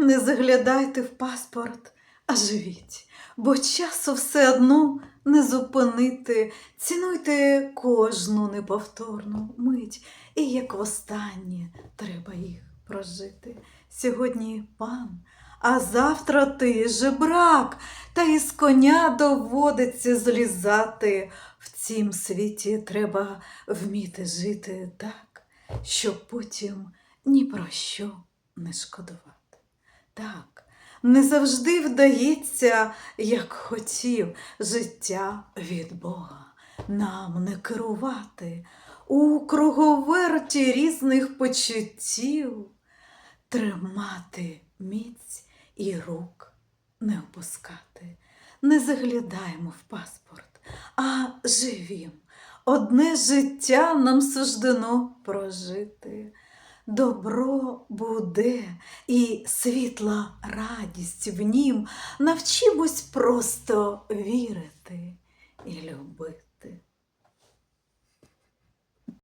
Не заглядайте в паспорт, а живіть, бо часу все одно не зупинити. Цінуйте кожну неповторну мить, і як востаннє треба їх прожити. Сьогодні пан, а завтра ти жебрак, та із коня доводиться злізати. В цім світі треба вміти жити так, щоб потім ні про що не шкодувати. Не завжди вдається, як хотів, життя від Бога нам не керувати у круговерті різних почуттів, тримати міць і рук не опускати. Не заглядаємо в паспорт, а живім. Одне життя нам суждено прожити. Добро буде і світла радість в нім. Навчимось просто вірити.